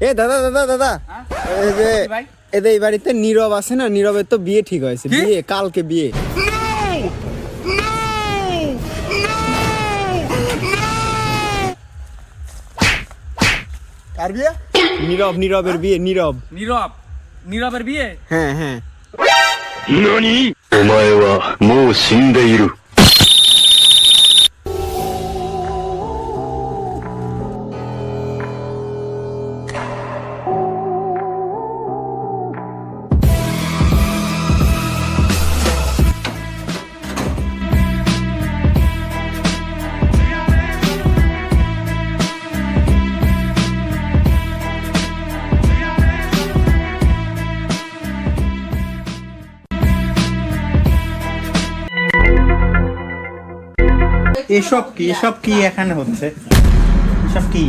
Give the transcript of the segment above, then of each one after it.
এ দাদা দাদা দাদা হ্যাঁ? এই যে কি ভাই? এদের এই বাড়িতে নীরব আছে না নীরবের তো বিয়ে ঠিক হয়েছে কি? বিয়ে কালকে বিয়ে কার বিয়ে নীরব নীরবের বিয়ে নীরব নীরব নীরবের বিয়ে হ্যাঁ হ্যাঁ 何お前はもう死んでいる。 এসব কি? এসব কি এখানে হচ্ছে? এসব কি?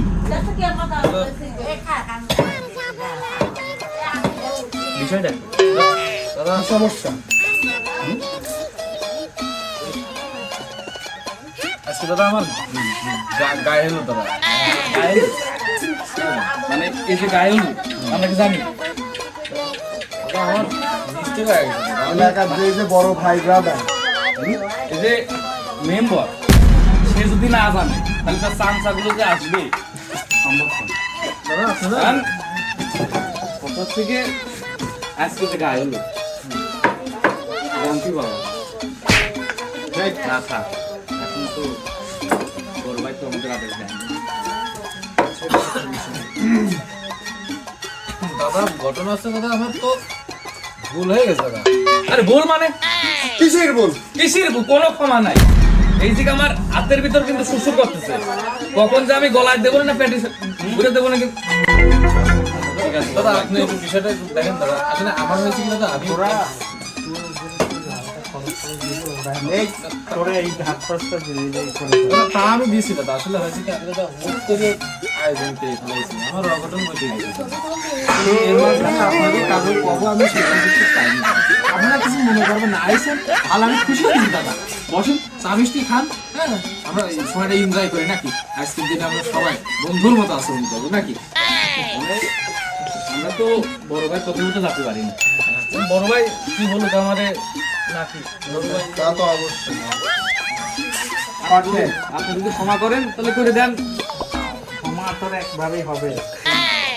বিষয়টা দাদা। সমস্যা? আজকে দাদা আমার গা- গায়ে হলো দাদা? মানে এই যে গায়ে হলো আমরা কি জানি? আমার মিস্টেক গেছে। দাদা। আমি- এলাকার যে যে বড় ভাই ব্রাদার এই যে মেম্বার সে যদি না জানে তাহলে তার চামচাগুলো যে আসবে সম্ভব না। কোথা থেকে? আজকে যে গায়ে হলো জানতে পারো। না থাক। এখন তো তো আমাদের আদেশ দেয়। দাদা ঘটনা হচ্ছে দাদা আমার তো ভুল হয়ে গেছে দাদা। আরে বল মানে? কিসের বল কিসের ভুল? কোনো ক্ষমা নাই। এই যে আমার হাতের ভিতর কিন্তু সুসু করতেছে। কখন যে আমি গলায় দেবো না প্যান্টি ঘুরে দেবো না কিন্তু দাদা আপনি একটু বিষয়টা দেখেন দাদা। আসলে আমার হয়েছে কি দাদা আমি করে তা দিয়েছি দাদা। আসলে হয়েছে কি আমি দাদা মুখ করে আয়োজন পেয়ে ফেলেছি। আমার অঘটন ঘটে গেছে। আপনাদের কাজের কব আমি সেটা কিছু পাইনি। আপনারা কিছু মনে করবেন না। আইসেন ভালো আমি খুশি হয়েছি দাদা। বসেন চা মিষ্টি খান হ্যাঁ? আমরা এই সময়টা এনজয় করি নাকি? আজকের দিনে আমরা সবাই বন্ধুর মতো আচরণ করব নাকি? আমরা তো বড় ভাই প্রথমে তো যেতে পারি না। বড় ভাই কি বলল তো আমাদের নাকি তা তো অবশ্যই। আপনি আপনি যদি ক্ষমা করেন তাহলে করে দেন। ক্ষমা তোর একভাবেই হবে।